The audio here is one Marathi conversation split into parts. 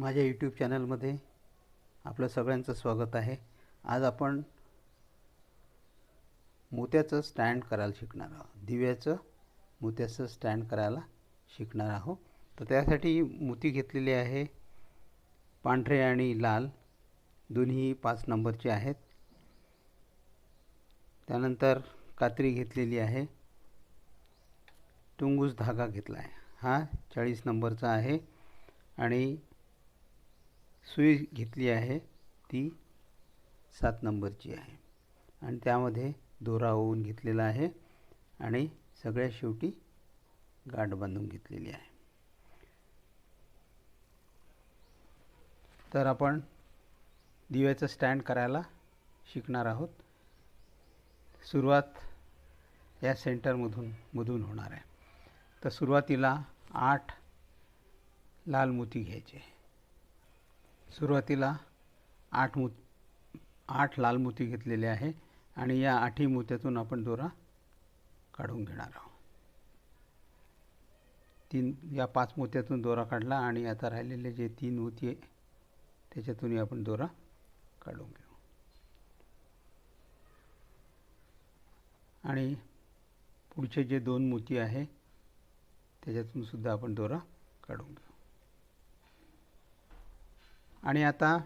माझ्या यूट्यूब चॅनलमध्ये आपलं सगळ्यांचं स्वागत आहे. आज आपण मोत्याचं स्टँड करायला शिकणार आहोत. दिव्याचं मोत्याचं स्टँड करायला शिकणार आहोत. तर त्यासाठी मोती घेतलेली आहे पांढरे आणि लाल. दोन्ही पाच नंबरचे आहेत. त्यानंतर कात्री घेतलेली आहे. टुंगूस धागा घेतला आहे हा चाळीस नंबरचा आहे. आणि सुई घेतली आहे ती सात नंबरची आहे. आणि त्यामध्ये दोरा ओवून घेतलेला आहे आणि सगळ्या शेवटी गाठ बांधून घेतलेली आहे. तर आपण दिव्याचं स्टँड करायला शिकणार आहोत. सुरुवात या सेंटरमधून मधून होणार आहे. तर सुरुवातीला आठ लाल मोती घ्यायचे. सुरुवातीला आठ मो आठ लाल मोती घेतलेले आहे आणि या आठही मोत्यातून आपण दोरा काढून घेणार आहोत. तीन या पाच मोत्यातून दोरा काढला आणि आता राहिलेले जे तीन मोती आहे त्याच्यातूनही आपण दोरा काढून घेऊ. आणि पुढचे जे दोन मोती आहे त्याच्यातून सुद्धा आपण दोरा काढून घेऊ. आणि आता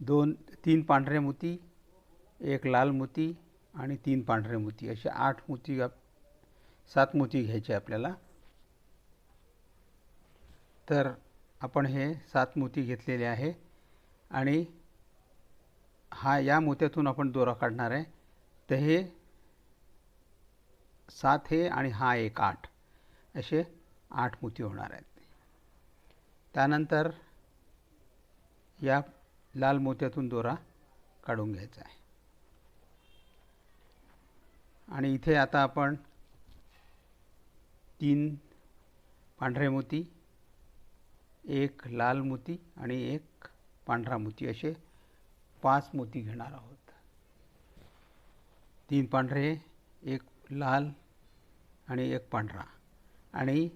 दोन तीन पांढरे मोती एक लाल मोती आणि तीन पांढरे मोती. असे आठ मोती सात मोती घ्यायचे आपल्याला. तर आपण हे सात मोती घेतलेले आहे. आणि हा या मोत्यातून आपण दोरा काढणार आहे. तर हे सात हे आणि हा एक आठ. असे आठ मोती होणार आहेत. त्यानंतर या लाल मोत्यातून दोरा काढून घ्यायचा आहे. आणि इथे आता आपण तीन पांढरे मोती एक लाल मोती आणि एक पांढरा मोती असे पाच मोती घेणार आहोत. तीन पांढरे एक लाल आणि एक पांढरा. आणि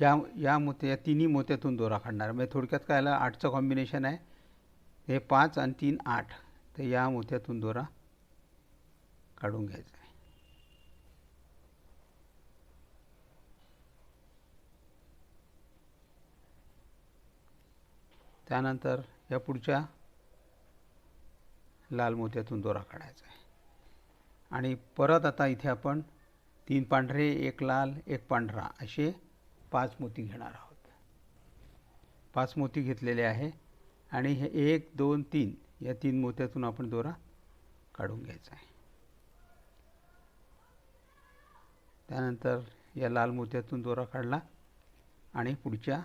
या या मोत्या या तिन्ही मोत्यातून दोरा काढणार. म्हणजे थोडक्यात काय आठचं कॉम्बिनेशन आहे. हे पाच आणि तीन आठ. तर या मोत्यातून दोरा काढून घ्यायचा आहे. त्यानंतर या पुढच्या लाल मोत्यातून दोरा काढायचा आहे. आणि परत आता इथे आपण तीन पांढरे एक लाल एक पांढरा असे पाच मोती घेणार आहोत. पाच मोती घेतलेले आहे आणि हे एक दोन तीन या तीन मोत्यातून आपण दोरा काढून घ्यायचा आहे. त्यानंतर या लाल मोत्यातून दोरा काढला आणि पुढच्या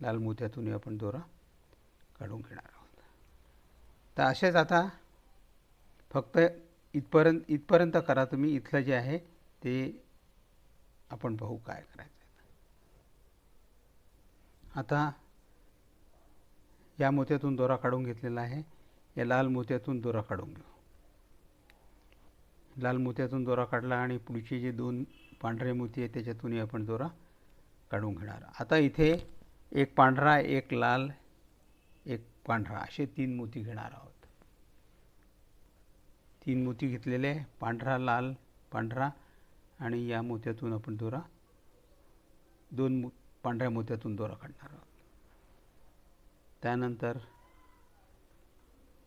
लाल मोत्यातूनही आपण दोरा काढून घेणार आहोत. तर असेच आता फक्त इथपर्यंत इथपर्यंत करा तुम्ही. इथलं जे आहे ते आपण पाहू काय करायचं. आता या मोत्यातून दोरा काढून घेतलेला आहे. या लाल मोत्यातून दोरा काढून घेऊ. लाल मोत्यातून दोरा काढला आणि पुढचे जे दोन पांढरे मोती आहेत त्याच्यातूनही आपण दोरा काढून घेणार. आता इथे एक पांढरा एक लाल एक पांढरा असे तीन मोती घेणार आहोत. तीन मोती घेतलेले पांढरा लाल पांढरा आणि या मोत्यातून आपण दोरा दोन मो पांढऱ्या मोत्यातून दोरा काढणार आहोत. त्यानंतर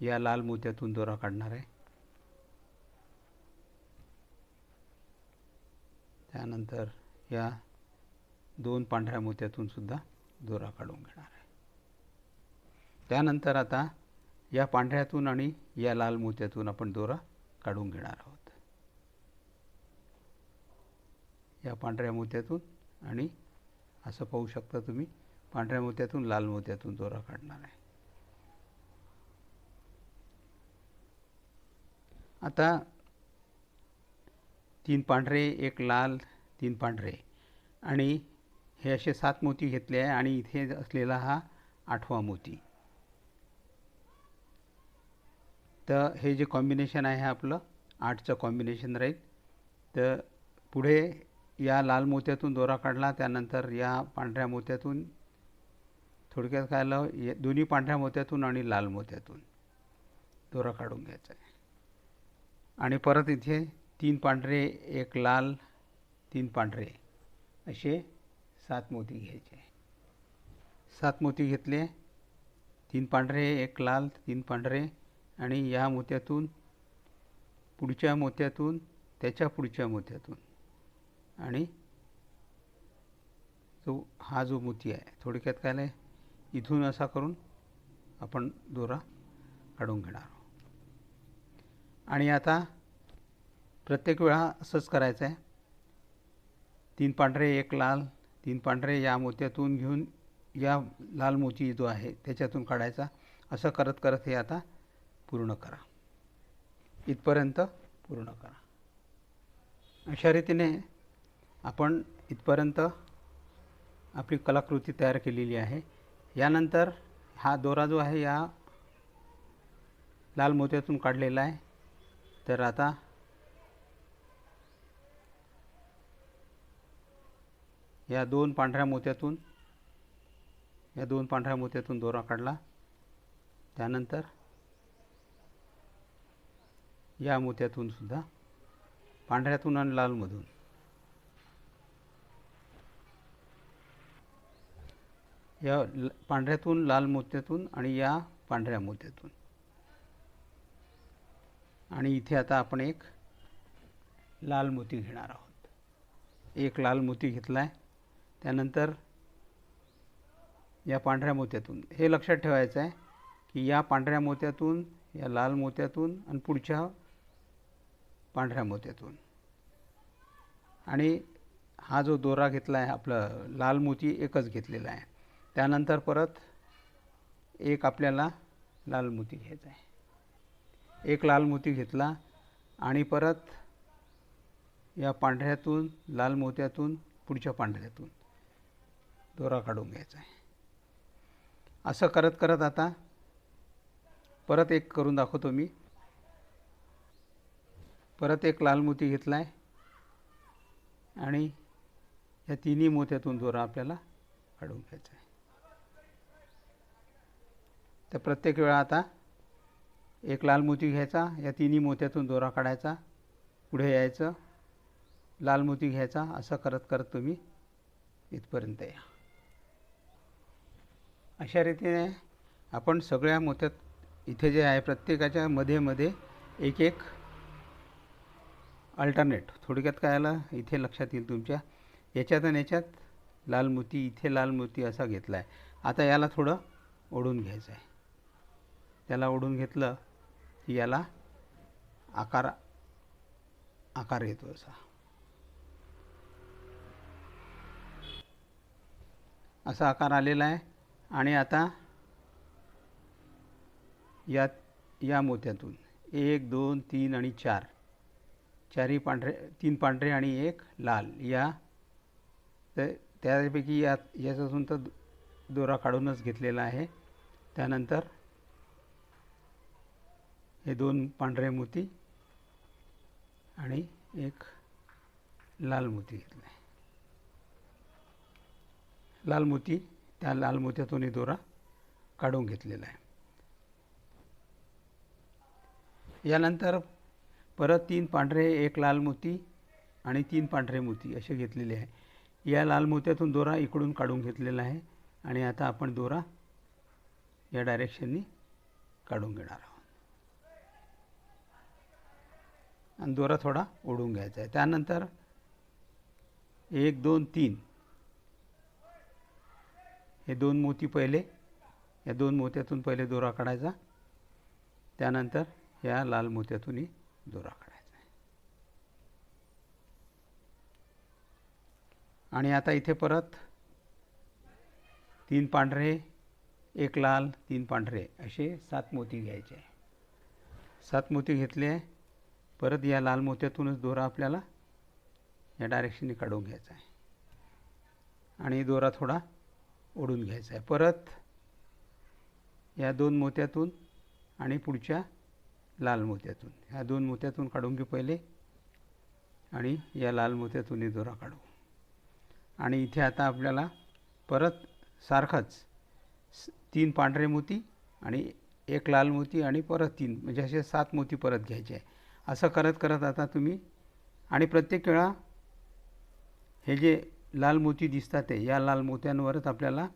या लाल मोत्यातून दोरा काढणार आहे. त्यानंतर या दोन पांढऱ्या मोत्यातून सुद्धा दोरा काढून घेणार आहे. त्यानंतर आता या पांढऱ्यातून आणि या लाल मोत्यातून आपण दोरा काढून घेणार आहोत. या पांढऱ्या मोत्यातून आणि असं पाहू शकता तुम्ही. पांढऱ्या मोत्यातून लाल मोत्यातून दोरा काढणार आहे. आता तीन पांढरे एक लाल तीन पांढरे. आणि हे असे सात मोती घेतले आहे आणि इथे असलेला हा आठवा मोती. तर हे जे कॉम्बिनेशन आहे आपलं आठचं कॉम्बिनेशन राहील. तर पुढे या लाल मोत्यातून दोरा काढला त्यानंतर या पांढऱ्या मोत्यातून थोडक्यात काय आलं? या दोन्ही पांढऱ्या मोत्यातून आणि लाल मोत्यातून दोरा काढून घ्यायचा आहे. आणि परत इथे तीन पांढरे एक लाल तीन पांढरे असे सात मोती घ्यायचे. सात मोती घेतले तीन पांढरे एक लाल तीन पांढरे आणि या मोत्यातून पुढच्या मोत्यातून त्याच्या पुढच्या मोत्यातून आणि तो हा जो मोती आहे थोडक्यात काय आहे इथून असा करून आपण दोरा काढून घेणार आहोत. आणि आता प्रत्येक वेळा असंच करायचं आहे. तीन पांढरे एक लाल. तीन पांढरे या मोत्यातून घेऊन या लाल मोती जो आहे त्याच्यातून काढायचा. असं करत करत हे आता पूर्ण करा. इथपर्यंत पूर्ण करा. अशा रीतीने आपण इथपर्यंत आपली कलाकृती तयार केलेली आहे. यानंतर हा दोरा जो आहे या लाल मोत्यातून काढलेला आहे. तर आता या दोन पांढऱ्या मोत्यातून या दोन पांढऱ्या मोत्यातून दोरा काढला. त्यानंतर या मोत्यातून सुद्धा पांढऱ्यातून आणि लालमधून. या पांढऱ्यातून लाल मोत्यातून आणि या पांढऱ्या मोत्यातून. आणि इथे आता आपण एक लाल मोती घेणार आहोत. एक लाल मोती घेतला आहे त्यानंतर या पांढऱ्या मोत्यातून हे लक्षात ठेवायचं आहे की या पांढऱ्या मोत्यातून या लाल मोत्यातून आणि पुढच्या पांढऱ्या मोत्यातून. आणि हा जो दोरा घेतला आहे आपलं लाल मोती एकच घेतलेला आहे. त्यानंतर परत एक आपल्याला लाल मोती घ्यायचा आहे. एक लाल मोती घेतला आणि परत या पांढऱ्यातून लाल मोत्यातून पुढच्या पांढऱ्यातून दोरा काढून घ्यायचा आहे. असं करत करत आता परत एक करून दाखवतो मी. परत एक लाल मोती घेतला आहे आणि या तिन्ही मोत्यातून दोरा आपल्याला काढून घ्यायचा आहे. तर प्रत्येक वेळा आता एक लाल मोती घ्यायचा या तिन्ही मोत्यातून दोरा काढायचा पुढे यायचं लाल मोती घ्यायचा असं करत करत तुम्ही इथपर्यंत या. अशा रीतीने आपण सगळ्या मोत्यात इथे जे आहे प्रत्येकाच्या मध्ये मध्ये एक एक अल्टरनेट थोडक्यात काय आलं? इथे लक्षात येईल तुमच्या. याच्यात आणि याच्यात लाल मोती इथे लाल मोती असा घेतला आहे आता याला थोडं ओढून घ्यायचं आहे त्याला ओढून घेतलं की याला आकार आकार येतो असा. असा आकार आलेला आहे आणि आता या या मोत्यातून एक दोन तीन आणि चार. चारही पांढरे तीन पांढरे आणि एक लाल. या तर त्यापैकी या याच्यातून तर दोरा काढूनच घेतलेला आहे. त्यानंतर हे दोन पांढरे मोती आणि एक लाल मोती घेतला. आहे लाल मोती त्या लाल मोत्यातून दोरा काढून घेतलेला आहे. यानंतर परत तीन पांढरे एक लाल मोती आणि तीन पांढरे मोती असे घेतलेले आहे. या लाल मोत्यातून दोरा इकडून काढून घेतलेला आहे आणि आता आपण दोरा या डायरेक्शननी काढून घेणार आहोत. आणि दोरा थोडा ओढून घ्यायचा आहे. त्यानंतर एक दोन तीन. हे दोन मोती पहिले या दोन मोत्यातून पहिले दोरा काढायचा. त्यानंतर या लाल मोत्यातूनही दोरा काढायचा आहे. आणि आता इथे परत तीन पांढरे एक लाल तीन पांढरे असे सात मोती घ्यायचे सात मोती घेतले आहे परत या लाल मोत्यातूनच दोरा आपल्याला या डायरेक्शनने काढून घ्यायचा आहे. आणि दोरा थोडा ओढून घ्यायचा आहे. परत या दोन मोत्यातून आणि पुढच्या लाल मोत्यातून. ह्या दोन मोत्यातून काढून घेऊ पहिले आणि या लाल मोत्यातूनही दोरा काढू. आणि इथे आता आपल्याला परत सारखंच स- तीन पांढरे मोती आणि एक लाल मोती आणि परत तीन म्हणजे असे सात मोती परत घ्यायचे आहे. असं करत करत आता तुम्ही आणि प्रत्येक वेळा हे जे लाल मोती दिसतात ते या लाल मोत्यांवरच आपल्याला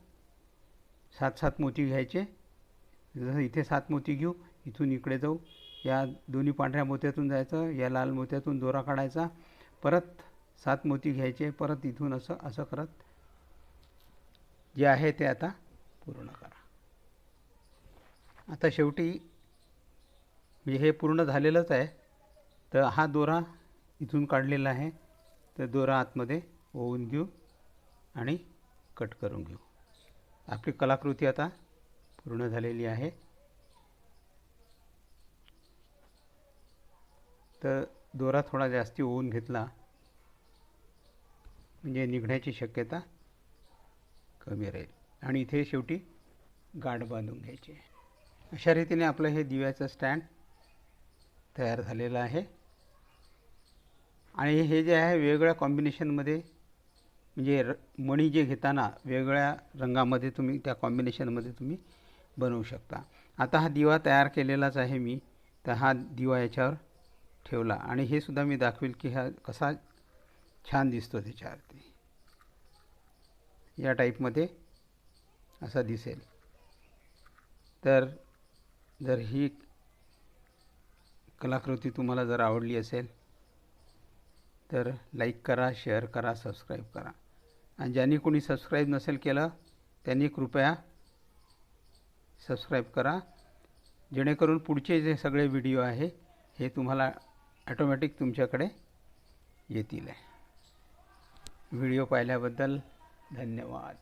सात सात मोती घ्यायचे. जसं इथे सात मोती घेऊ इथून इकडे जाऊ या दोन्ही पांढऱ्या मोत्यातून जायचं या लाल मोत्यातून दोरा काढायचा परत सात मोती घ्यायचे परत इथून असं असं करत जे आहे ते आता पूर्ण करा. आता शेवटी म्हणजे हे पूर्ण झालेलंच आहे. तर हा दोरा इथून काढलेला आहे. तर दोरा आतमध्ये ओवून घेऊ आणि कट करून घेऊ. आपली कलाकृती आता पूर्ण झालेली आहे. तर दोरा थोडा जास्ती ओवून घेतला. म्हणजे निघण्याची शक्यता कमी राहील. आणि इथे शेवटी गाठ बांधून घ्यायची अशा रीतीने आपलं हे दिव्याचं स्टँड तयार झालेला आहे. आणि हे जे आहे वेगवेगळ्या कॉम्बिनेशनमध्ये म्हणजे र मणी जे घेताना वेगवेगळ्या रंगामध्ये तुम्ही त्या कॉम्बिनेशनमध्ये तुम्ही बनवू शकता. आता हा दिवा तयार केलेलाच आहे मी तर हा दिवा याच्यावर ठेवला. आणि हे सुद्धा मी दाखवेल की हा कसा छान दिसतो त्याच्यावरती. या टाईपमध्ये असा दिसेल. तर जर ही कलाकृती तुम्हाला जर आवडली असेल तर लाईक करा शेअर करा सबस्क्राईब करा. आणि ज्यांनी कोणी सबस्क्राईब नसेल केलं त्यांनी कृपया सबस्क्राईब करा. जेणेकरून पुढचे जे सगळे व्हिडिओ आहे हे तुम्हाला ॲटोमॅटिक तुमच्याकडे येतील. व्हिडिओ पाहिल्याबद्दल धन्यवाद.